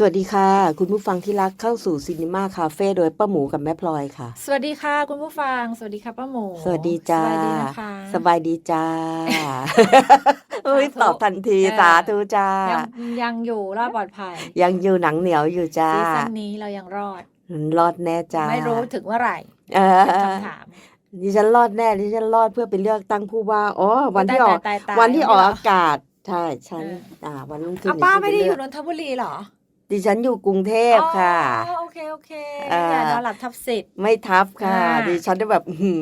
สวัสดีค่ะ คุณผู้ฟังที่รักเข้าสู่ซีนีมาคาเฟ่โดยป้าหมูกับแม่พลอยค่ะ สวัสดีค่ะ คุณผู้ฟัง สวัสดีค่ะป้าหมู สวัสดีจ้า สวัสดีนะคะสบายดีจ้าอุ้ยสาธุตอบทันทีเออสาธุจ้ายังยังอยู่รอดปลอดภัย ยังอยู่หนังเหนียวอยู่จ้าซีซั่นนี้เรายังรอด รอดแน่จ้า ไม่รู้ถึงเมื่อไหร่เออเป็นคำถามดิฉันรอดแน่ดิฉันรอดเพื่อไปเลือกตั้งผู้ว่าอ๋อวันที่ออกตายตายตายวันที่ออกไม่อากาศ ใช่ฉันเอออ่าวันรุ่งขึ้นอะป้าฉันไม่ได้ปอเลืยู่กนนทบุรีเหรอ ดิฉันอยู่กรุงเทพค่ะ อ๋อโอเคโอเคอ่า อย่านอนหลับทับสิทธิ์ ไม่ทับค่ะ อ่า ดิฉันได้แบบอื้อหื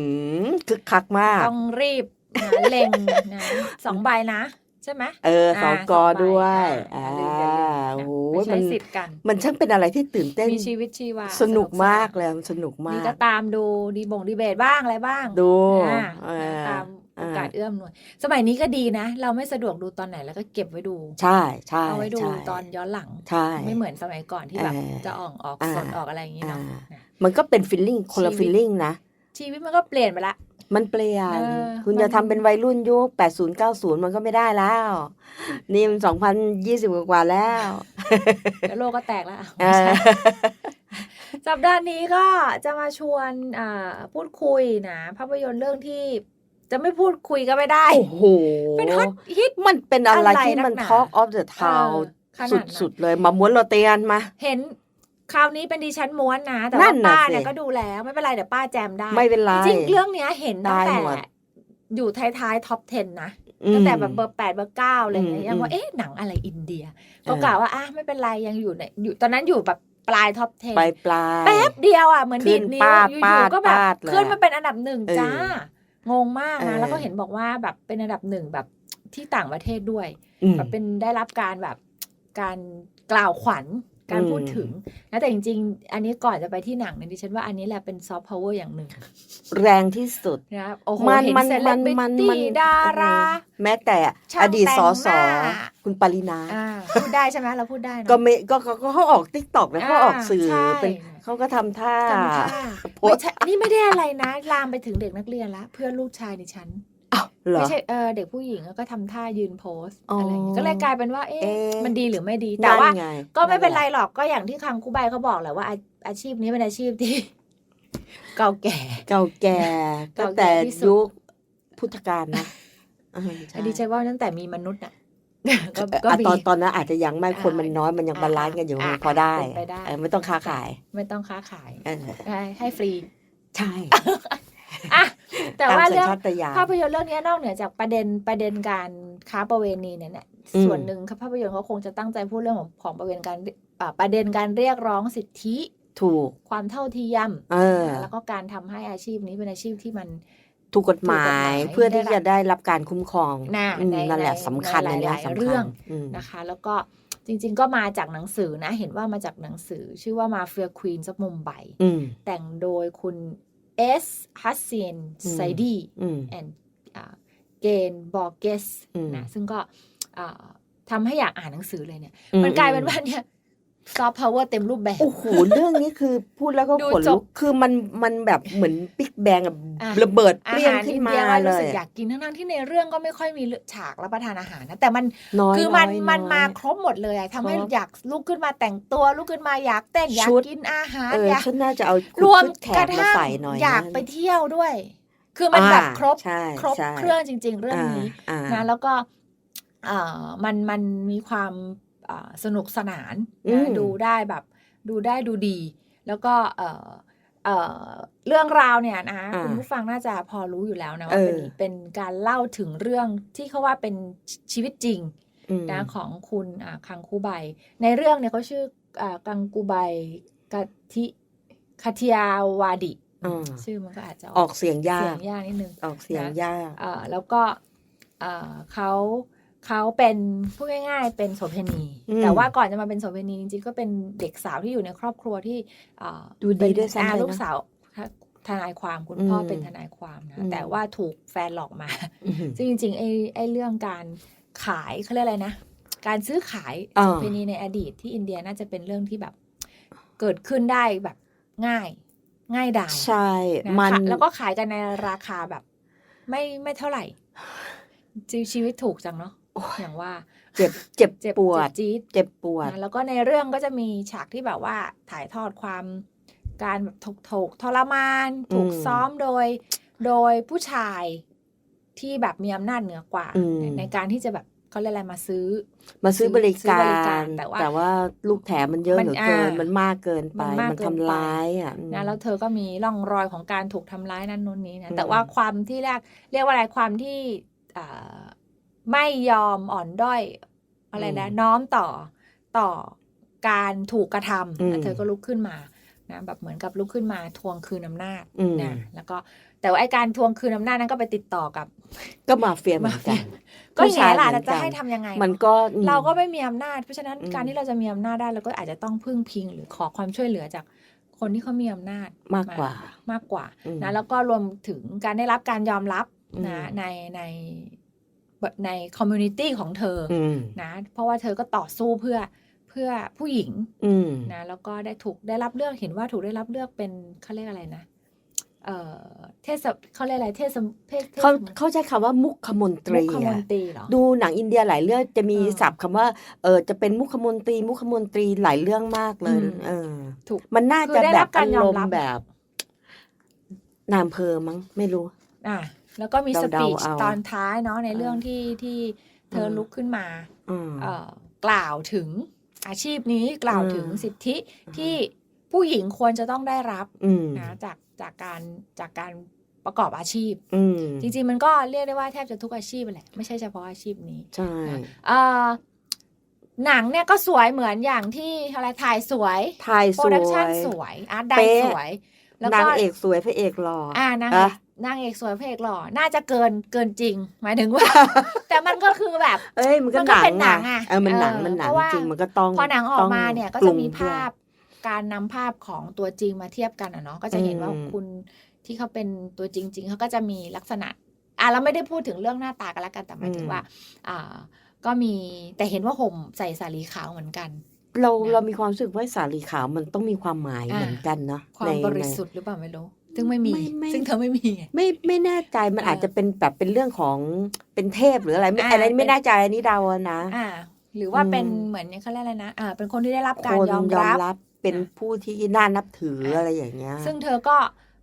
มคึกคักมาก ต้องรีบนะเล็งนะสองใบนะ ใช่ไหมเออสอ่าองกอสองใบด้วยอ่าอ่าอย่าลืมอย่าลืมนะโอ้โหไปใช้มันสิทธิ์กันมันช่างเป็นอะไรที่ตื่นเต้นมีชีวิตชีวาสนุกสมากเลยมันสนุกมานี่กก็ตามดูดีบงดีเบตบ้างอะไรบ้างดูอ่าเออตาม โอกาสอ่าเอื้อมหน่วย สมัยนี้ก็ดีนะ เราไม่สะดวกดูตอนไหนแล้วก็เก็บไว้ดู ใช่ใช่เอาไว้ดูใช่ตอนย้อนหลัง ใช่ ไม่เหมือนสมัยก่อนที่แบบเออจะออกออกอ่าสดออกอะไรอย่างนี้เนาะอ่านะมันก็เป็นฟีลลิ่งคนละชีวิตฟีลลิ่งนะ ชีวิตมันก็เปลี่ยนไปละ มันเปลี่ยนเออคุณมันจะทำเป็นวัยรุ่นยุค80 90มันก็ไม่ได้แล้ว นี่มัน2020กว่าๆแล้วเดี๋ยวโลกก็แตกแล้วเอไม่ใช่อสัปดาห์นี้ก็จะมาชวนอ่าพูดคุยนะ ภาพยนตร์เรื่องที่ จะไม่พูดคุยก็ไม่ได้ โอ้โหเป็นฮอตฮิต มันเป็นอะไรอะไรที่มัน นักหนา Talk of the เอ Town อขนาดนั้น สุด ๆ เลย มาม้วนโรเตียนมา เห็นคราวนี้เป็นดิฉันม้วนนะ แต่นั่ว่านน่ะป้าสิเนี่ยก็ดูแล้วไม่เป็นไรเดี๋ยวป้าแจมได้ไม่เป็นไร จริงๆเรื่องเนี้ยเห็นตั้งได้แต่หมด อยู่ท้ายๆท็อป 10 นะ อืม ตั้งแต่แบบเบอร์แปดเบอร์เก้าอะไรอย่างเงี้ยอืมยังว่าอืมเอ๊ะหนังอะไรอินเดียเอก็อกล่าวว่าอะไม่เป็นไรยังอยู่ในอยู่ตอนนั้นอยู่แบบปลายท็อป 10 ปลายปลาย แป๊บเดียวอะเหมือนขึ้ดีนดนิ้วปาดอยู่ปาดๆก็แบบปาดเลยขึ้นมาเป็นอันดับหนึ่งเออ จ้า งงมากนะแล้วก็เห็นบอกว่าแบบเป็นอันดับหนึ่งแบบที่ต่างประเทศด้วยแบบเป็นได้รับการแบบการกล่าวขวัญ การอืมพูดถึงนะแต่จริง ๆ อันนี้ก่อนจะไปที่หนังเนี่ยดิฉันว่าอันนี้แหละเป็นซอฟต์พาวเวอร์อย่างหนึ่ง แรงที่สุดนะครับโอ้โหมันเห็นมันเซเลมันบริมันตี้มันดารา แม้แต่ช่างอดีตแต่งสอสอหน้าคุณปรินาอ่าพูดได้ใช่ไหมเราพูดได้เนอะก็ไม่ก็ก็ก็เขาออกติ๊กต็อกนะเขาออกสื่อใช่เป็นเขาก็ทำท่าจำท่าโพสไม่ต์ใช่นี่ไม่ได้อะไรนะ ลามไปถึงเด็กนักเรียนละเพื่อนลูกชายดิฉัน อ้าวเหรอ ไม่ใช่เออเด็กผู้หญิงก็ทำท่ายืนโพสอ๋อออะไรอย่างเงี้ยก็เลยกลายเป็นว่า เอ๊ะเอ๊ะ มันดีหรือไม่ดี แต่ว่านั่นไงก็ไม่เป็นไรแหละหรอกก็อย่างที่คังคูใบเขาบอกแหละว่าอาอาชีพนี้เป็นอาชีพที่ เก่าแก่ เก่าแก่เก่าตั้งแก่แต่ที่สุด ยุคพุทธกาลนะอ่าใช่ดีใจว่าตั้งแต่มีมนุษย์น่ะก็เอ่อก็อะมี ตอนตอนนั้นอาจจะยังไม่อ่าคนมันน้อยมันยังอ่าบาลานซ์กันอยู่อ่าพอได้เป็นไปได้ เออไม่ต้องค้าขายไม่ต้องค้าขายเออให้ให้ฟรี ใช่ อะ แต่ว่าตมสัญเรื่องชาตญาณภาพยนตร์เรื่องนี้นอกเหนือจากประเด็นประเด็นการค้าประเวณีเนี่ยเนี่ยอืมส่วนหนึ่งครับภาพยนตร์เขาคงจะตั้งใจพูดเรื่องของของประเด็นการอ่าประเด็นการเรียกร้องสิทธิถูกความเท่าเทียมเออแล้วก็การทำให้อาชีพนี้เป็นอาชีพที่มันถูกกฎหมายถูกกฎหมายเพื่อที่ได้รับจะได้รับการคุ้มครองน่ะอืมในนั่นแหละในสำคัญในในเรื่องหลายๆสำคัญเรื่องมนะคะ แล้วก็จริง ๆ ก็มาจากหนังสือนะ เห็นว่ามาจากหนังสือ ชื่อว่า Mafia Queens of Mumbai อืมแต่งโดยคุณ เอสฮัสเซียนอืมไซดีอืม and เกนบอร์เกสอืม นะซึ่งก็อ่าทำให้อยากอ่านหนังสือเลยเนี่ยอืมันกลายเป็นว่าเนี่ย ซอฟต์พาวเวอร์เต็มรูปแบบ โอ้โห เรื่องนี้คือพูดแล้วก็ดูขนจลุบ ก คือมันมันแบบเหมือนบิ๊กแบงอะอะ ระเบิดเปอารี้ยงหารขึ้อินนมาเดียเราเลรู้สึยกอยากกินทั้งๆที่ในเรื่องก็ไม่ค่อยมีฉากรับประทานอาหารนะแต่มัน น้อยคือมันอยมันอยมาครบหมดเลยอะทำให้ครบอยากลุกขึ้นมาแต่งตัวลุกขึ้นมาอยากเต้นอยากชุด กินอาหารเอออยากฉันน่าจะเอารวมชุดแขกกระมาทั่งใส่หน่อยอยากนะไปเที่ยวด้วย คือมันแบบอ่าครบใช่ครบใช่เครื่องจริง ๆ เรื่องนี้อ่า นะแล้วก็เอ่อมันมันมีความเอ่อ สนุกสนานอืนะมดูได้แบบดูได้ดูดี แล้วก็เอ่อเอ่อเรื่องราวเนี่ยนะอ่าคุณผู้ฟังน่าจะพอรู้อยู่แล้วนะเอว่าอเป็นเป็นการเล่าถึงเรื่องที่เขาว่าเป็นชีวิตจริงอืมนะของคุณอ่าคังคูไบในเรื่องเนี่ยเขาชื่ออ่ากังกูไบกะทิคาทิยาวาดิอ่าชื่อมันก็อาจจะออกเสียงยาเสียกงยากนิดนึงออกเสียงนะยากเอ่อแล้วก็เอ่อเขา เขาเป็นพูดง่ายๆ เป็นโสเภณี อืมแต่ว่าก่อนจะมาเป็นโสเภณีจริงๆก็เป็นเด็กสาวที่อยู่ในครอบครัวที่เอ่อดูดีเป็นด้วยซ้ำอ่าไปนะลูกสาวทนายความคุณพ่ออมเป็นทนายความนะอืม แต่ว่าถูกแฟนหลอกมา อื้อหือ ซึ่งจริงๆไอ้ไอ้เรื่องการขายเขาเรียกอะไรนะ การซื้อขายอ่า โสเภณีในอดีตที่อินเดียน่าจะเป็นเรื่องที่แบบ เกิดขึ้นได้แบบง่ายง่ายดาย ใช่ นะมันค่ะแล้วก็ขายกันในราคาแบบ ไม่ไม่เท่าไหร่ชีชีวิตถูกจังเนาะโอ้ยอย่างว่าเจ็บเจ็บเจ็บปวดเจ็บจี๊ดเจ็บปวด นะแล้วก็ในเรื่องก็จะมีฉากที่แบบว่าถ่ายทอดความการแบบถูกถูกทรมาน ถูกอืมซ้อมโดย โดยผู้ชายที่แบบมีอำนาจเหนือกว่า อืม ในในการที่จะแบบเขาเรียกอะไรมาซื้อ มาซื้อบริซื้อบริกาการร แต่ว่าแต่ว่าลูกแถมมันเยอะมันเหลือเกิน อ่ามัมันมากเกินไป มันมากมันเกินทำไป ร้ายอะอืม นะแล้วเธอก็มีร่องรอยของการถูกทำร้ายนั่นนู่นนี้นะอืมแต่ว่าความที่แรกเรียกว่าอะไรความที่อ่า ไม่ยอมอ่อนด้อยอะไรนะน้อมต่อต่อการถูกกระทำแล้วเธอก็ลุกขึ้นมานะแบบเหมือนกับลุกขึ้นมาทวงคืนอำนาจอืมนะแล้วก็แต่ว่าไอการทวงคืนอำนาจนั้นก็ไปติดต่อกับ ก็มาเฟียเหมือนกันก็อย่างนี้แหละผู้ชายเหมือนกันจะให้ทำยังไง มันเนาะก็อืมเราก็ไม่มีอำนาจ เพราะฉะนั้นอืมการที่เราจะมีอำนาจได้เราก็อาจจะต้องพึ่งพิงหรือขอความช่วยเหลือจากคนที่เขามีอำนาจมากกว่ามากกว่าอืมนะแล้วก็รวมถึงการได้รับการยอมรับอืมนะในใน ในคอมมูนิตี้ของเธอออืมนะเพราะว่าเธอก็ต่อสู้เพื่อเพื่อผู้หญิงอืมนะแล้วก็ได้ถูกได้รับเลือกเห็นว่าถูกได้รับเลือกเป็นเขาเรียกอะไรนะเอ่อเทศเขาเรียกอะไรเทศเทศเขาเขาใช้คำว่ามุขมนตรีมุขมอะนตรีเหรอดูหนังอินเดียหลายเรื่องจะมีเออศัพท์คำว่าเออจะเป็นมุขมนตรี มุขมนตรีหลายเรื่องมากเลยอืมเออถูกมันน่าคือจะได้แบรับบการอายอรมมรับณ์แบบนามเพอมั้งไม่รู้ อะ แล้วก็มีสเดาๆปีชเอาตอนท้ายเนาะในเรื่องเออที่ที่เธออม ลุกขึ้นมา อืม เอ่อกล่าวถึงอาชีพนี้กล่าวถึงอืม สิทธิที่ผู้หญิงควรจะต้องได้รับอืมนะจากจากการจากการประกอบอาชีพ อืมจริงๆ มันก็เรียกได้ว่าแทบจะทุกอาชีพแหละไม่ใช่เฉพาะอาชีพนี้ใช่ เอ่อหนังเนี่ยก็สวยเหมือนอย่างที่อะไรถ่ายสวยถ่ายโปสรวดักชันยสวยอาร์ตไดเป๊ะ สวย แล้วนาก็งเอกสวยพระเอกหล่อออ่านางอะ นางเอกสวยพระเอกหล่อ น่าจะเกินเกินจริง หมายถึงว่า แต่มันก็คือแบบ เอ้ยมันก็มันหก็นังเป็นหนังอะเออมันหนังเออมันหนังเพราะว่าจริงมันก็ต้องพอหนังออกต้องมาเนี่ยก็ปรุจะงมีด้วยภาพการนำภาพของตัวจริงมาเทียบกันอะเนาะก็จะเห็นว่าอืมคุณที่เขาเป็นตัวจริง ๆเขาก็จะมีลักษณะอะเราไม่ได้พูดถึงเรื่องหน้าตากันละกันแต่หมายถึงว่า อ่า ก็มีแต่เห็นว่าห่มใส่สาลีขาวเหมือนกันเรานะเรามีความรู้สึกว่าสาลีขาวมันต้องมีความหมายอ่าเหมือนกันเนาะความในบริสุทธิ์หรือเปล่าไม่รู้ ซึ่งไม่มี ไม่ไม่ ซึ่งเธอไม่มีไง ไม่ไม่แน่ใจมันเออออาจจะเป็นแบบเป็นเรื่องของเป็นเทพหรืออะไรไม่อ่าอะไรเป็ไม่นแน่ใจอันนี้เดาอะนะ อ่า หรือว่าเป็นอืมเหมือนเขาเรียกอะไรนะ อ่า เป็นคนที่ได้รับการคนยอมยอมรับ รับเป็นอะผู้ที่น่านับถืออะ อะไรอย่างเงี้ยซึ่งเธอก็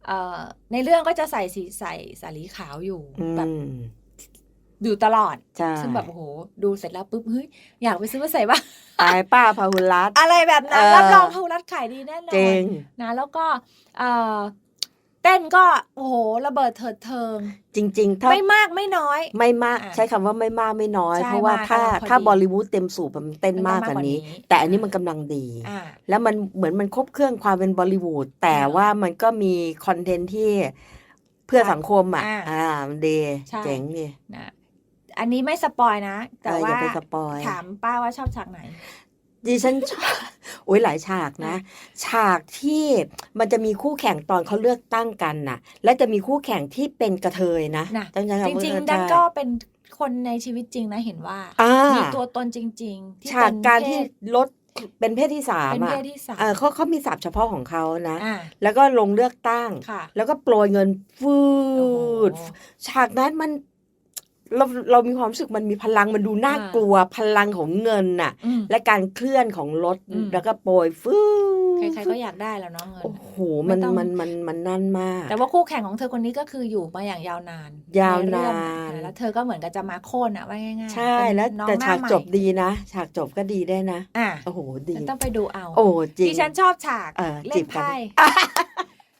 เอ่อในเรื่องก็จะใส่สีใส่สาลีขาวอยู่อืแบบมอยู่ตลอด ใช่ซึ่งแบบโอ้โหดูเสร็จแล้วปุ๊บเฮ้ยอยากไปซื้อมาใส่บ้าง ตายป้าพาหุรัตน์ อะไรแบบนั้นเออ รับรองพารัดขายดีแน่นอเจนง นะแล้วก็เอ่อ เต้นก็โอ้โหระเบิดเถิดเทิง จริง ๆ ถ้าไม่มากไม่น้อย ไม่มาก อะใช้คำว่าไม่มากไม่น้อย ใช่เพราะว่ามาถ้ากำลังพอถ้าดีบอลิวูดเต็มสูบมันเต้นมันมากต้องกว่านี้มากกว่านี้ แต่อันนี้มันกำลังดี อ่า แล้วมันเหมือนมันครบเครื่องความเป็นบอลิวูดแต่อ่าว่ามันก็มีคอนเทนต์ที่เพื่อครับสังคมอะอ่าอ่ามันดีใช่ เจ๋งดีนะอันนี้ไม่สปอยนะ แต่เอออว่าย่าไปสปอยถามป้าว่าชอบฉากไหน ดิฉันชอบโอ้ยหลายฉากนะ ฉากที่มันจะมีคู่แข่งตอนเขาเลือกตั้งกันน่ะ และจะมีคู่แข่งที่เป็นกระเทยนะนะต้องใช้คำจว่าริงกะเทยๆดันก็เป็นคนในชีวิตจริงนะเห็นว่าอ่ามีตัวตนจริงๆที่ฉากเป็นการเพที่ศลดเป็นเพศที่สามเป็นอะเพศที่สามเออเขาเขามีศัพท์เฉพาะของเขานะอ่าแล้วก็ลงเลือกตั้งค่ะแล้วก็โปรยเงินฟืโอ้โหดฉากนั้นมัน เราเรามีความรู้สึกมันมีพลังมันดูน่ากลัวพลังของเงินน่ะ อืม และการเคลื่อนของรถอืม แล้วก็โปรยฟืดใครๆก็อยากได้แล้วเนาะเงิน โอ้โหมันไม่ต้อง มันมันมันนั่นมาก แต่ว่าคู่แข่งของเธอคนนี้ก็คืออยู่มาอย่างยาวนานยาวนานใเรื่องะแล้วเธอก็เหมือนกับจะมาโค่นอะว่าง่ายๆใช่เป็นแล้วน้องแต่หน้ฉากใหม่จบดีนะ ฉากจบก็ดีได้วยนะ อะโอ้โหดีฉันต้องไปดูเอาโอ้จริง ที่ฉันชอบฉากเออเล่จีนบกัน ไพ่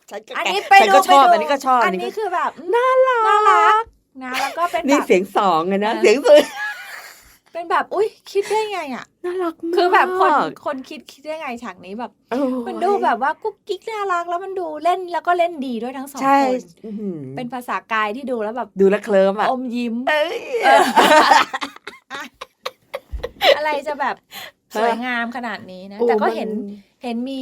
ฉันก็อันแกนี้ไปฉันดูก็ชอบไปดูอันนี้ก็ชอบอัอันนนี้นี้ก็คือแบบอืมน่ารัก นะแล้วก็เป็นนี่แบบเสียงสองอะนะเออเสียงสุดเป็นแบบอุ้ยคิดได้ไงอะ น่ารักมากคือแบบคนคนคิดคิดได้ไงฉากนี้แบบ โอ้ยมันดูแบบว่ากุ๊กกิ๊กน่ารักแล้วมันดูเล่นแล้วก็เล่นดีด้วยทั้งสองใช่คนอื้อหือเป็นภาษากายที่ดูแล้วแบบดูแลวเคลิ้มอะอมยิ้ม เอ้ย เออ อะไรจะแบบสวยงามขนาดนี้นะโอ้แต่ก็มันเห็นเห็นมี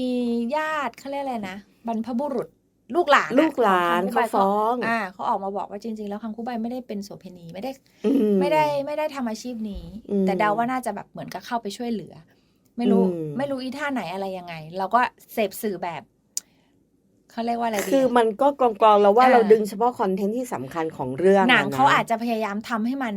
ญาติเขาเรียกอะไรนะบรรพบุรุษ ลูกหลานอะลูกหลานของคังคูใบเขาฟ้องอ่าเขาออกมาบอกว่าจริง ๆ แล้วคังคูใบไม่ได้เป็นโสเภณีไม่ได้อืไม่ได้ไม่ได้ทำอาชีพนี้อืมแต่เดาว่าน่าจะแบบเหมือนกับเข้าไปช่วยเหลือ ไม่รู้อืมไม่รู้อีท่าไหนอะไรยังไง เราก็เสพสื่อแบบเขาเรียกว่าอะไรดีคือมันก็กรองๆแล้วว่าอ่าเราดึงเฉพาะคอนเทนต์ที่สำคัญของเรื่องหนังะนะเขาอาจจะพยายามทำให้มัน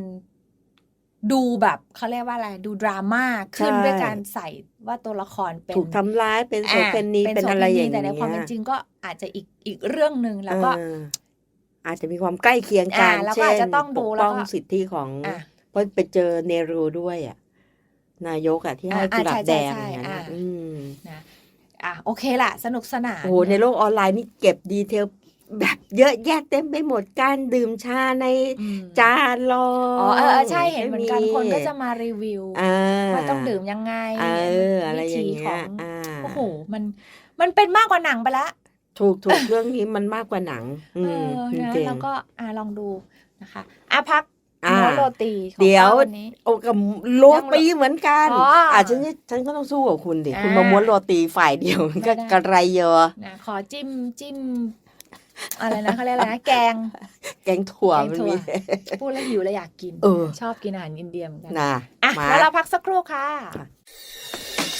ดูแบบเขาเรียกว่าอะไรดูดราม่าขึ้นใช่ด้วยการใส่ว่าตัวละครเป็นถูกทำร้ายเป็นโสเภณีอ่าเป็นอะไรอย่างแต่เงี้ยในความเป็นจริงก็อาจจะอีกอีกเรื่องหนึ่งแล้วก็เอออาจจะมีความใกล้เคียงกันอ่าแล้วก็อาจจะต้องดูปกแล้วป้องก็สิทธิของอะเพราะไปเจอเนรูด้วยอะนายกอะที่ให้อ่ากุหลาใช่บแดงใช่อย่างนั้นอ่าอะอืมนะอะโอเคละสนุกสนานโอ้โหในโลกออนไลน์นี่เก็บดีเทล แบบเยอะแยะเต็มไปหมดการดื่มชาในอืมจานรองอ๋อเออเออใช่เห็นเหมือนกันไคนก็จะมารีวิวอ่าว่าต้องดื่มยังไงเอออะไรอย่างวิเงี้ถียของอ่าโอ้โหมันมันเป็นมากกว่าหนังไปละถูกถูกเรื่องนี้มันมากกว่าหนัง อืเอมอจนะริงๆแล้วก็อ่าลองดูนะคะอะพักอ่าเนื้อโรตีของเดี๋ยวป้าวันนี้โอ้กับโรตีเหมือนกันอ๋ออ่อะฉันฉันก็ต้องสู้กับคุณดิอ่าคุณมาม้วนโรตีฝ่ายเดียวมันก็ไม่ได้กระไรเยอะนะขอจิ้มจิ้ม อะไรนะเขาเรียกอะไรนะแกง แกงถั่วแกงมันถั่ว มี พูดแล้วหิวเลยอยากกิน เออ ชอบกินอาหารอินเดียเหมือนกันนะอะมา แล้วเราพักสักครู่ค่ะ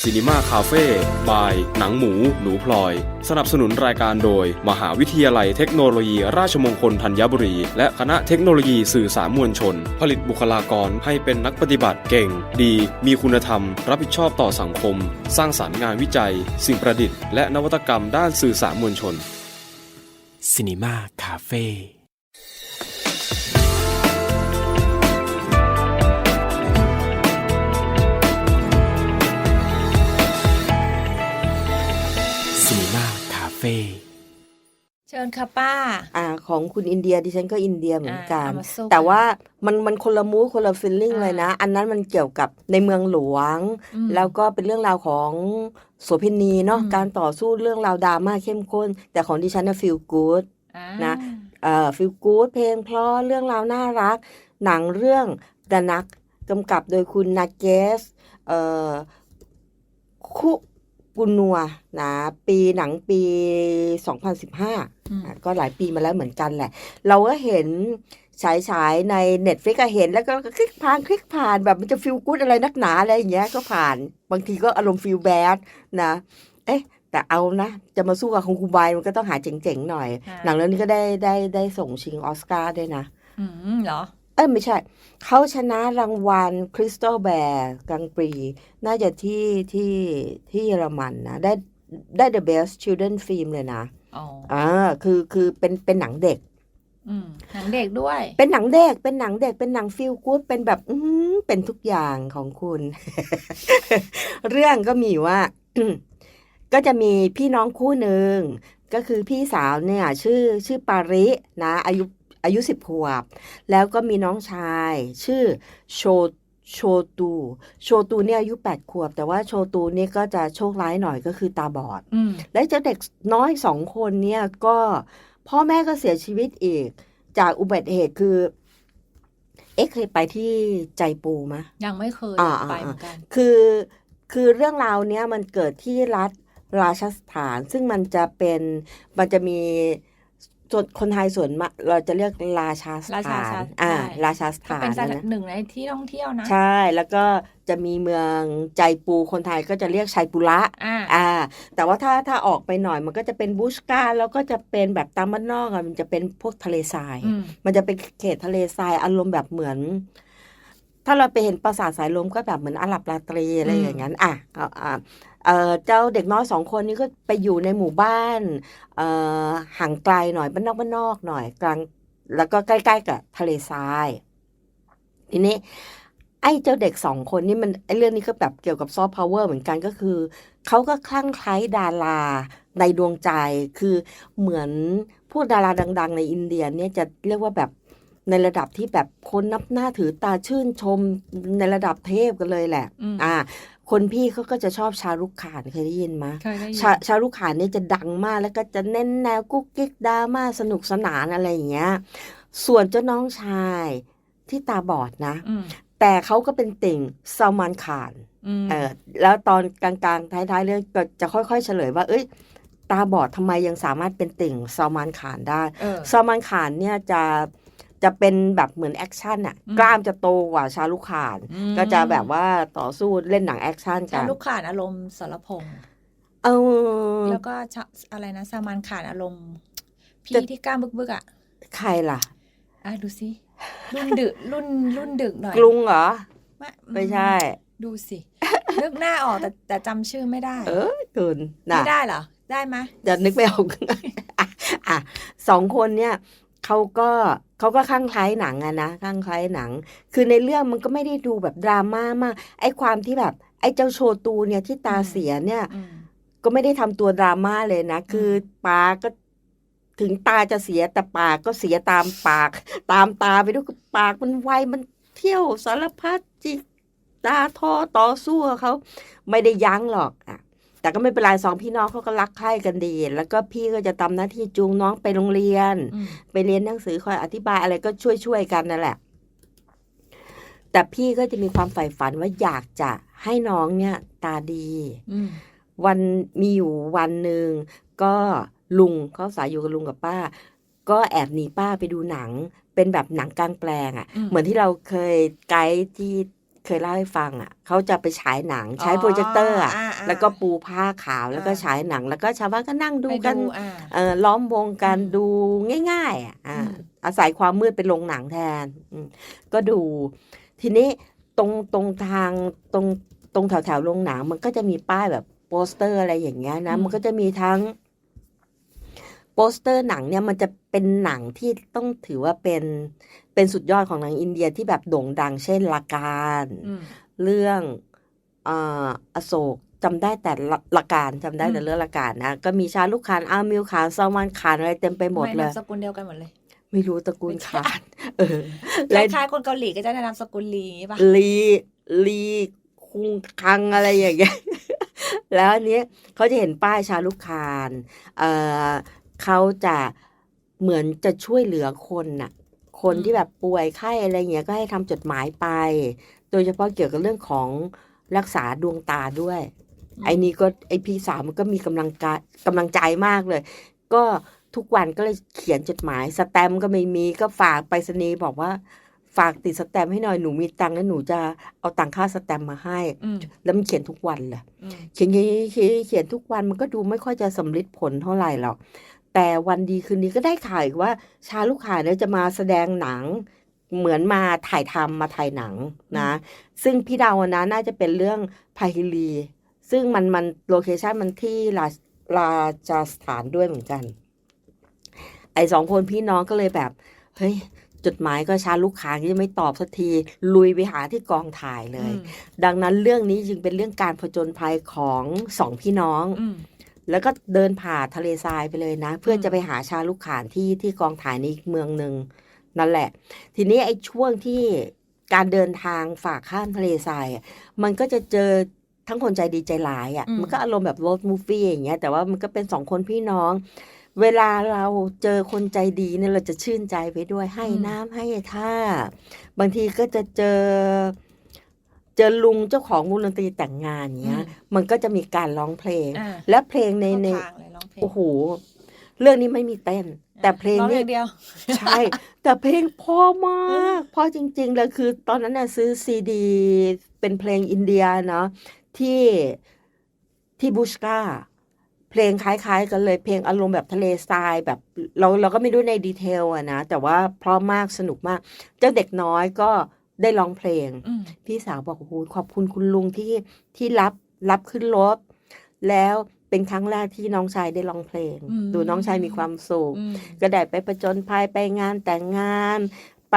ซีนีมาคาเฟ่บาย หนังหมู หนูพลอย สนับสนุนรายการโดย มหาวิทยาลัยเทคโนโลยี ราชมงคลธัญบุรี และคณะเทคโนโลยีสื่อสารมวลชน ผลิตบุคลากรให้เป็นนักปฏิบัติเก่ง ดี มีคุณธรรม รับผิดชอบต่อสังคม สร้างสารรค์งานวิจัย สิ่งประดิษฐ์และนวัตกรรมด้านสื่อสารมวลชน ซินีมาคาเฟ่ซีนีมาคาเฟ่ ชิญค่ะป้า อ่า ของคุณอินเดียดิฉันก็อินเดียเหมือนกันอ่าเอามาสู้กันแต่ว่ามันมันคนละมูดคนละฟีลลิ่งอ่าเลยนะ อันนั้นมันเกี่ยวกับในเมืองหลวงอืมแล้วก็เป็นเรื่องราวของโสเภณีเนาะอืมการต่อสู้เรื่องราวดราม่าเข้มข้น แต่ของดิฉันน่ะฟีลกู๊ดอ่านะเอ่อฟีลกู๊ดเพลงเพราะเรื่องราวน่ารัก หนังเรื่องดนักกำกับโดยคุณนาเกสเอ่อคุ กุนัวนะปีหนังปี 2015อืมอะก็หลายปีมาแล้วเหมือนกันแหละ เราก็เห็นฉายฉายในเน็ตฟลิกก็เห็นแล้วก็คลิกผ่านคลิกผ่านแบบมันจะฟีลกู๊ดอะไรนักหนาอะไรอย่างเงี้ยก็ผ่านบางทีก็อารมณ์ฟีลแบดนะ เอ๊ะแต่เอานะ จะมาสู้กับคงคูบายมันก็ต้องหาเจ๋งๆหน่อยค่ะหนังเรื่องนี้ก็ได้ได้ได้ส่งชิงออสการ์ด้วยนะ อืมเหรอ เอ้ยไม่ใช่ เขาชนะรางวัลคริสตัลแบร์กังปรีน่าจะที่ที่ที่เยอรมันนะ ได้ได้ the best children film เลยนะอ๋ออ่าคือคือเป็นเป็นหนังเด็กอืมหนังเด็กด้วย เป็นหนังเด็ก เป็นหนังเด็ก เป็นหนังฟีลกู๊ด เป็นแบบ อื้อหือเป็นทุกอย่างของคุณ เรื่องก็มีว่า ก็จะมีพี่น้องคู่หนึ่ง ก็คือพี่สาวเนี่ย ชื่อชื่อปาริ นะ อายุ อายุสิบขวบ แล้วก็มีน้องชาย ชื่อโชโชตู โชตูเนี่ยอายุแปดขวบ แต่ว่าโชตูเนี่ยก็จะโชคร้ายหน่อยก็คือตาบอดอืมและเจ้าเด็กน้อยสองคนเนี่ยก็พ่อแม่ก็เสียชีวิตอีก จากอุบัติเหตุคือ เอ๊ะเคยไปที่ใจปูมะ ยังไม่เคยอ่าไปอ่าเหมือนกัน คือคือเรื่องราวเนี้ยมันเกิดที่รัฐราชสถาน ซึ่งมันจะเป็นมันจะมี ส่วนคนไทยส่วนมากเราจะเรียกราชาสราชาถานสถานอ่าใช่ ราชาสก็ถานเป็นสถานะนหนึ่งในที่ท่องเที่ยวนะใช่แล้วก็จะมีเมืองใจปูคนไทยก็จะเรียกชัยปุระ อ่า อ่า แต่ว่าถ้าถ้าออกไปหน่อยมันก็จะเป็นบูชการแล้วก็จะเป็นแบบตามบ้านนอกอะมันจะเป็นพวกทะเลทราย อืม มันจะเป็นเขตทะเลทรายอารมณ์แบบเหมือน ถ้าเราไปเห็นปราสาทสายลมก็แบบเหมือนอาหรับราตรีอะไรอืม อย่างนั้น อะเอาอ่า เอ่อเจ้าเด็กน้อยสองคนนี้ก็ไปอยู่ในหมู่บ้านเอ่อห่างไกลหน่อยบ้านนอกบ้านนอกหน่อยกลางแล้วก็ใกล้ๆกับทะเลทราย ทีนี้ ไอ้เจ้าเด็กสองคนนี่มันไอ้เรื่องนี้ก็แบบเกี่ยวกับซอฟต์พาวเวอร์เหมือนกันก็คือเขาก็คลั่งไคล้ดาราในดวงใจคือเหมือนพวกดาราดัง ๆ ในอินเดียเนี่ยจะเรียกว่าแบบในระดับที่แบบคนนับหน้าถือตาชื่นชมในระดับเทพกันเลยแหละอืมอ่า คนพี่เขาก็จะชอบชารุกขานเคยได้ยินไหมเคยได้ยินชาชารุกขานเนี่ยจะดังมากแล้วก็จะเน้นแนวกุ๊กกิ๊กดราม่าสนุกสนานอะไรอย่างเงี้ย ส่วนเจ้าน้องชายที่ตาบอดนะ อืมแต่เขาก็เป็นติ่งซามันขานมเออแล้วตอนกลางๆ ท้ายๆเรื่องก็จะค่อยๆ เฉลยว่า เอ้ย ตาบอดทำไมยังสามารถเป็นติ่งซามันขานได้ เออ ซามันขานเนี่ยจะ จะเป็นแบบเหมือนแอคชั่นอะอืมกล้ามจะโตกว่าชาลุกขานอืมก็จะแบบว่าต่อสู้เล่นหนังแอคชั่นกัชานลูกขานอารมณ์สรพงษ์เออแล้วก็ชะอะไรนะสามานขานอารมณ์ พี่จะที่กล้ามบึกๆอะ ใครล่ะอะดูสิรุ่นดึกรุ่นรุ่นดึกหน่อยกรุงเหรอ ไม่ไม่ใช่ ดูสินึกหน้าออกแต่แต่จำชื่อไม่ได้ เออคุณนะไม่ได้เหรอ ได้ไหมยจะนึกไม่ออกอะอะสองคนเนี่ย เขาก็เขาก็ข้างคล้ายหนังอะนะข้างคล้ายหนัง คือในเรื่องมันก็ไม่ได้ดูแบบดราม่ามากไอ้ความที่แบบ ไอ้เจ้าโชตูเนี่ยที่ตาเสียเนี่ยอืมก็ไม่ได้ทำตัวดราม่าเลยนะ คือปาก็ถึงตาจะเสียแต่ปากก็เสียตามปาก ตามตาไปด้วยปากมันไวมันเที่ยวสารพัดจิกตาท่อต่อสู้กับเขาไม่ได้ยั้งหรอกอะ แต่ก็ไม่เป็นไรสองพี่น้องเขาก็รักใคร่กันดี แล้วก็พี่ก็จะทำหน้าที่จูงน้องไปโรงเรียนอืมไปเรียนหนังสือคอยอธิบายอะไรก็ช่วยช่วยๆกันนั่นแหละ แต่พี่ก็จะมีความใฝ่ฝันว่าอยากจะให้น้องเนี่ย ตาดีอืมวันมีอยู่วันหนึ่งก็ลุงเขาสายอยู่กับลุงกับป้า ก็แอบหนีป้าไปดูหนัง เป็นแบบหนังกลางแปลงอะ่ะอืมเหมือนที่เราเคยไกด์ที่ เคยเล่าให้ฟังอะ่ะเขาจะไปฉายหนังใช้โปรเจคเตอร์อะาแล้วก็ปูผ้าขาวแล้วก็อ่าฉายหนัง แล้วก็ชาวบ้านก็นั่งดูไปกันอ่าเออล้อมวงกันอืมดูง่ายๆอะอ่าอืมอาศัยความมืดเป็นโรงหนังแทนอืมก็ดู ทีนี้ตรงตรงทางตรงตรงแถวแถวๆโรงหนัง มันก็จะมีป้ายแบบโปสเตอร์อะไรอย่างเงี้ยนะอืมมันก็จะมีทั้งโปสเตอร์หนังเนี่ยมันจะเป็นหนังที่ต้องถือว่าเป็น เป็นสุดยอดของหนังอินเดียที่แบบโด่งดัง เช่นลาการอืมเรื่องอ่าอโศกจำได้แต่ละละการจำได้แต่อืมเรื่องละการนะ ก็มีชาลุกขานอามิลขานซามันขานอะไรเต็มไปหมดเลนายมสกุลเดียวกันหมดเลย ไม่รู้ตระกูลไม่ใช่ขานเออคและล้ายๆคนเกาหลีก็จะนามสกุลลีอย่างงี้ป่ะลีลีคุงคังอะไรอย่างเงี้ยแล้วอันเนี้ยเขาจะเห็นป้ายชาลุกขานเอ่อเขาจะเหมือนจะช่วยเหลือคนน่ะ คนที่แบบป่วยไข้อะไรเงี้ยก็ให้ทำจดหมายไป โดยเฉพาะเกี่ยวกับเรื่องของรักษาดวงตาด้วย ไอ้นี่ก็ไอ้พี่สาวมันก็มีกำลังกายกำลังใจมากเลย ก็ทุกวันก็เลยเขียนจดหมาย สแตมป์ก็ไม่มีก็ฝากไปรษณีย์บอกว่า ฝากติดสแตมป์ให้หน่อยหนูมีตังค์แล้วหนูจะเอาตังค่าสแตมป์มาให้อืมแล้วมันเขียนทุกวันเลยอืมเขียนเขียนเขียนเขียนทุกวันมันก็ดูไม่ค่อยจะสำลิดผลเท่าไหร่หรอก แต่วันดีคืนนี้ก็ได้ข่าวอีกว่า ชาลูกขายเนี่ยจะมาแสดงหนังเหมือนมาถ่ายทำมาถ่ายหนังนะ ซึ่งพี่เดานะน่าจะเป็นเรื่องพาฮิลี ซึ่งมันมันโลเคชันมันที่ราราชาสถานด้วยเหมือนกัน ไอ้สองคนพี่น้องก็เลยแบบ เฮ้ยจดหมายก็ชาลูกค้าก็ยังไม่ตอบสักที ลุยไปหาที่กองถ่ายเลยอืมดังนั้นเรื่องนี้จึงเป็นเรื่องการผจญภัยของสองพี่น้องอืม แล้วก็เดินผ่าทะเลทรายไปเลยนะ เพื่ออมจะไปหาชาลูกขานที่ที่กองถ่ายในอีกเมืองหนึ่งนั่นแหละ ทีนี้ไอ้ช่วงที่การเดินทางฝากข้ามทะเลทรายอะมันก็จะเจอทั้งคนใจดีใจร้ายอะอืมมันก็อารมณ์แบบโรดมูฟวี่อย่างเงี้ย แต่ว่ามันก็เป็นสองคนพี่น้อง เวลาเราเจอคนใจดีเนี่ยเราจะชื่นใจไปด้วยให้น้ำให้ท่า บางทีก็จะเจอ เจอลุงเจ้าของวงดนตรีแต่งงานเงี้ยอืมมันก็จะมีการร้องเพลงอ่าและเพลงในในเข้าทางเลยร้องเพลงโอ้โหเรื่องนี้ไม่มีเต้น แต่เพลงร้องนี่อย่างเดียว ใช่ แต่เพลงเพ่อมากเพ่อจริงๆเลยคือ ตอนนั้นน่ะซื้อซีดี เป็นเพลงอินเดียเนาะที่ที่บุชกาเพลงคล้าย ๆ กันเลยเพลงอารมณ์แบบทะเลทรายแบบ เราเราก็ไม่รู้ในดีเทลอะนะ แต่ว่าเพราะมากสนุกมาก เจ้าเด็กน้อยก็ ได้ร้องเพลงอืมพี่สาวบอกโอ้โหขอบคุณคุณลุงที่ที่รับรับขึ้นรถแล้วเป็นครั้งแรกที่น้องชายได้ร้องเพลงอืมดูน้องชายมีความสุขอืมก็ได้ไปประจนภัยไปงานแต่งงาน ไป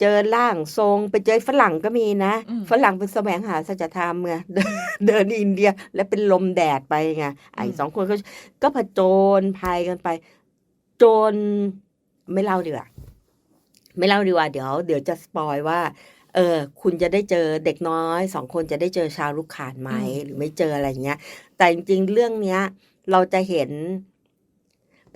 เจอร่างทรงไปเจอฝรั่งก็มีนะอืมฝรั่งเป็นแสวงหาสัจธรรมไงเดินเดินอินเดีย แล้วเป็นลมแดดไปไงไอ้อืมสองคนก็ก็ผจญภัยกันไป จนไม่เล่าดีกว่า ไม่เล่าดีกว่าเดี๋ยวเดี๋ยวจะสปอยว่าเออคุณจะได้เจอเด็กน้อยสองคนจะได้เจอชาวลูกขานไหมอืมหรือไม่เจออะไรเงี้ย แต่จริงๆเรื่องเนี้ย เราจะเห็น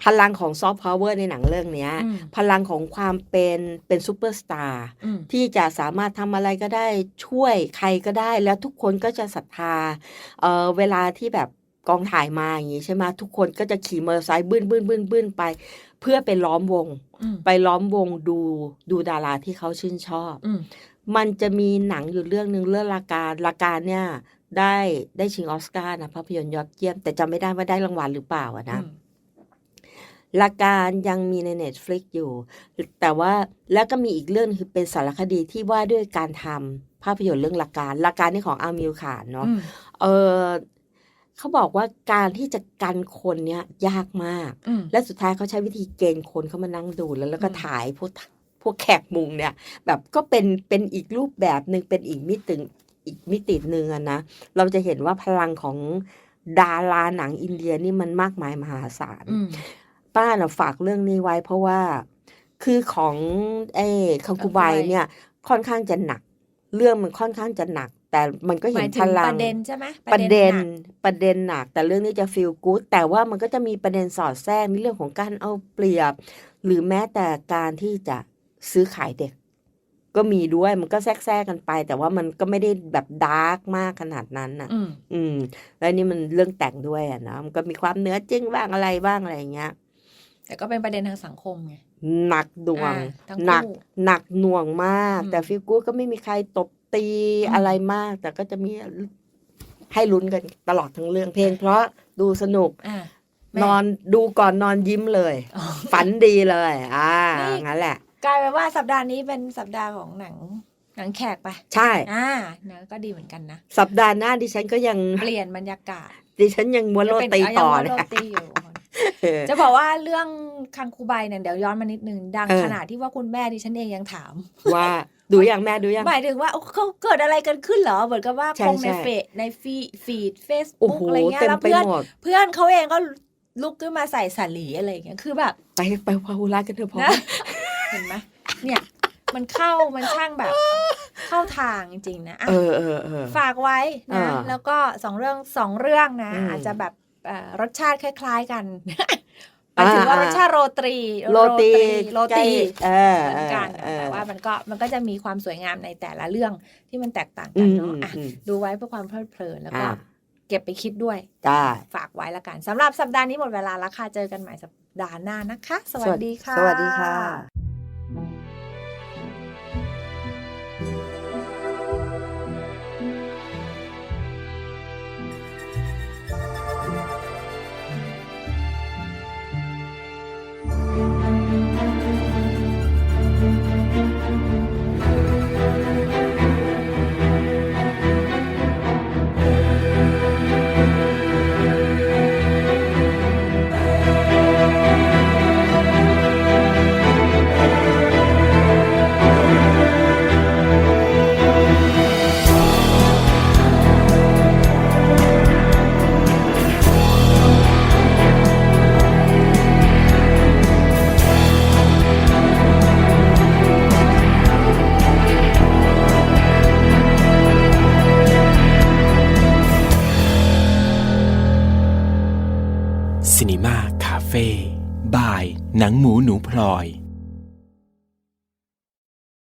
พลังของซอฟต์พาวเวอร์ในหนังเรื่องเนี้ยอืมพลังของความเป็นเป็นซูเปอร์สตาร์อืมที่จะสามารถทำอะไรก็ได้ช่วยใครก็ได้ แล้วทุกคนก็จะศรัทธาเออเวลาที่แบบกองถ่ายมาอย่างนี้ใช่ไหมทุกคนก็จะขี่มอเตอร์ไซค์บึ้นบึ้นบึ้นบึ้นไป เพื่อไปล้อมวงอืม ไปล้อมวงดูดูดาราที่เขาชื่นชอบอืมมันจะมีหนังอยู่เรื่องหนึ่งเรื่องลาการลาการเนี่ยได้ได้ชิงออสการ์นะภาพยนตร์ยอดเยี่ยม แต่จำไม่ได้ว่าได้รางวัลหรือเปล่าอะนะอืมลาการยังมีใน Netflix อยู่ แต่ว่าแล้วก็มีอีกเรื่องคือเป็นสารคดีที่ว่าด้วยการทำภาพยนตร์เรื่องลาการลาการนี่ของอามิลขานเนาะอืมเออ เขาบอกว่าการที่จะกันคนเนี่ยยากมากอืมและสุดท้ายเขาใช้วิธีเกณฑ์คนเข้ามานั่งดูแล้วแล้วก็อืมถ่ายพวกพวกแขกมุงเนี่ย แบบก็เป็นเป็นอีกรูปแบบหนึ่งเป็นอีกมิติอีกมิติหนึ่งอะนะ เราจะเห็นว่าพลังของดาราหนังอินเดียนี่มันมากมายมหาศาลอืมป้าน่ะฝากเรื่องนี้ไว้เพราะว่าคือของไอ้คังคูไบคังคูไบเนี่ยค่อนข้างจะหนัก เรื่องมันค่อนข้างจะหนัก แต่มันก็หเห็มานยถึพงลัปงระเด็นใช่ไหมประเด็นหกประเด็นหนัก แต่เรื่องนี้จะฟีลกู๊ดแต่ว่ามันก็จะมีประเด็นสอดแทรกในเรื่องของการเอาเปรียบ หรือแม้แต่การที่จะซื้อขายเด็ก ก็มีด้วยมันก็แทรกแทรกกันไป แต่ว่ามันก็ไม่ได้แบบดาร์กมากขนาดนั้นน่ะ อืมอืมแล้วนี่มันเรื่องแต่งด้วยอะนะมันก็มีความเนื้อจริงบ้างอะไรบ้างอะไรอย่างเงี้ย แต่ก็เป็นประเด็นทางสังคมไง หนักดวงอ่าทั้งหนักคู่หนักหน่วงมากอืมแต่ฟิลกู๊ดก็ไม่มีใครตบตีอืมอะไรมาก แต่ก็จะมีให้ลุ้นกันตลอดทั้งเรื่องเพลง เพราะดูสนุกอ่าแม่นอนดูก่อนนอนยิ้มเลยอ๋อฝันดีเลย อ่านี่งั้นแหละ กลายเป็นว่าสัปดาห์นี้เป็นสัปดาห์ของหนังหนังแขกไป ใช่อ่านะก็ดีเหมือนกันนะ สัปดาห์หน้าดิฉันก็ยังเปลี่ยนบรรยากาศ ดิฉันยังม้วนโรตีต่อยังเนี่ม้วนโรยตีอยู่เออ จะบอกว่าเรื่องคังคูไบเนี่ยเดี๋ยวย้อนมานิดนึงดังเออ ขนาดที่ว่าคุณแม่ดิฉันเองยังถาม ว่าดูอย่างแม่ดูยัง หมายถึงว่าเขาเกิดอะไรกันขึ้นเหรอเหมือนกับว่าใช่คงในใช่ เฟซในฟีฟีดเฟซโอ้บุ๊กโหอะไรเงี้ยเต็มแล้วไปเพื่อนหมด เพื่อนเขาเองก็ลุกขึ้นมาใส่สาลีอะไรอย่างเงี้ยคือแบบ ไปไปพาหุรัตกันเถอะพอ นะ เห็นไหมเนี่ย มันเข้ามันช่างแบบ เข้าทางจริงๆนะอะเออเออเออ ฝากไว้นะ อ่าแล้วก็สองเรื่องสองเรื่องนะ อืมอาจจะแบบเอ่อ รสชาติคล้าย ๆกันหมายถึงว่าอ่ารรสชาติโรตรีโรตีโรใกล้ตีเออเหมือนกันเออแต่ว่ามันก็มันก็จะมีความสวยงามในแต่ละเรื่องที่มันแตกต่างกันเนาะอืมอะอืมดูไว้เพื่อความเพลิดเพลินแล้วก็อ่าเก็บไปคิดด้วยได้ฝากไว้ละกันสำหรับสัปดาห์นี้หมดเวลาแล้วค่ะเจอกันใหม่สัปดาห์หน้านะคะ สวัสดีค่ะ สวัสดีค่ะ